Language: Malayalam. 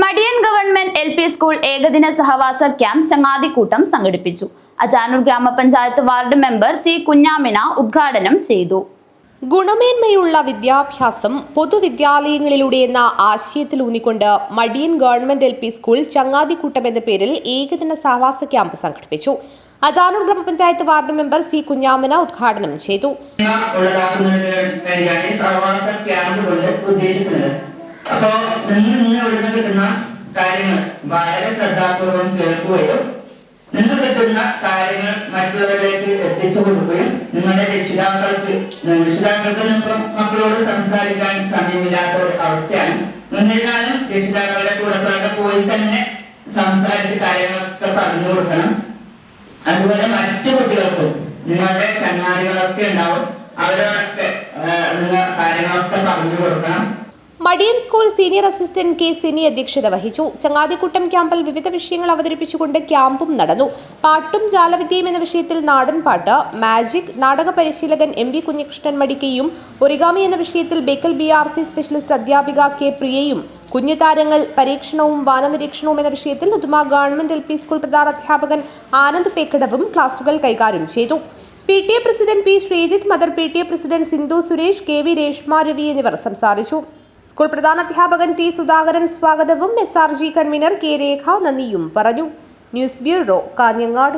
Madiyan government L P school ഏകദിന സഹവാസ ക്യാമ്പ് ചങ്ങാതിക്കൂട്ടം സംഘടിപ്പിച്ചു. അജാനൂർ ഗ്രാമപഞ്ചായത്ത് വാർഡ് മെമ്പർ സി കുഞ്ഞാമിന ഉദ്ഘാടനം ചെയ്തു. ഗുണമേന്മയുള്ള വിദ്യാഭ്യാസം പൊതുവിദ്യാലയങ്ങളിലൂടെ എന്ന ആശയത്തിലൂന്നിക്കൊണ്ട് Madiyan government L P school ചങ്ങാതിക്കൂട്ടം എന്ന പേരിൽ ഏകദിന സഹവാസ ക്യാമ്പ് സംഘടിപ്പിച്ചു. അജാനൂർ ഗ്രാമപഞ്ചായത്ത് വാർഡ് മെമ്പർ സി കുഞ്ഞാമന ഉദ്ഘാടനം ചെയ്തു. ഉദ്ദേശിക്കുന്നത്. ഇന്ന് ഇവിടുന്ന് കാര്യങ്ങൾ വളരെ ശ്രദ്ധാപൂർവം കേൾക്കുകയും നിങ്ങൾ കിട്ടുന്ന കാര്യങ്ങൾ മറ്റുള്ളവരിലേക്ക് എത്തിച്ചു കൊടുക്കുകയും നിങ്ങളുടെ രക്ഷിതാക്കൾക്ക് രക്ഷിതാക്കൾക്ക് ഇപ്പം മക്കളോട് സംസാരിക്കാൻ സമയമില്ലാത്ത ഒരു അവസ്ഥയാണ്. എന്നിരുന്നാലും രക്ഷിതാക്കളുടെ കൂടെ പോയി തന്നെ സംസാരിച്ച് കാര്യങ്ങളൊക്കെ പറഞ്ഞു കൊടുക്കണം. അതുപോലെ മറ്റു കുട്ടികൾക്കും നിങ്ങളുടെ ചങ്ങാതികളൊക്കെ ഉണ്ടാവും അവരോടൊക്കെ നിങ്ങൾ കാര്യങ്ങളൊക്കെ പറഞ്ഞു കൊടുക്കണം. Madiyan school senior assistant K Sini അധ്യക്ഷത വഹിച്ചു. ചങ്ങാതിക്കൂട്ടം ക്യാമ്പിൽ വിവിധ വിഷയങ്ങൾ അവതരിപ്പിച്ചുകൊണ്ട് ക്യാമ്പും നടന്നു. പാട്ടും ജാലവിദ്യയും എന്ന വിഷയത്തിൽ നാടൻ പാട്ട് മാജിക് നാടക പരിശീലകൻ എം വി കുഞ്ഞികൃഷ്ണൻ മടിക്കയും ഒറിഗാമി എന്ന വിഷയത്തിൽ Bekal B R C specialist അധ്യാപിക കെ പ്രിയയും കുഞ്ഞു താരങ്ങൾ പരീക്ഷണവും വാനനിരീക്ഷണവും എന്ന വിഷയത്തിൽ Uduma government L P school പ്രധാന അധ്യാപകൻ ആനന്ദ് പേക്കടവും ക്ലാസുകൾ കൈകാര്യം ചെയ്തു. P T A president P Sreejith mother P T A president Sindhu Suresh K V Reshma Ravi എന്നിവർ സംസാരിച്ചു. സ്കൂൾ പ്രധാനാധ്യാപകൻ ടി സുധാകരൻ സ്വാഗതവും S R G convener K Rekha നന്ദിയും പറഞ്ഞു. News bureau Kanhangad.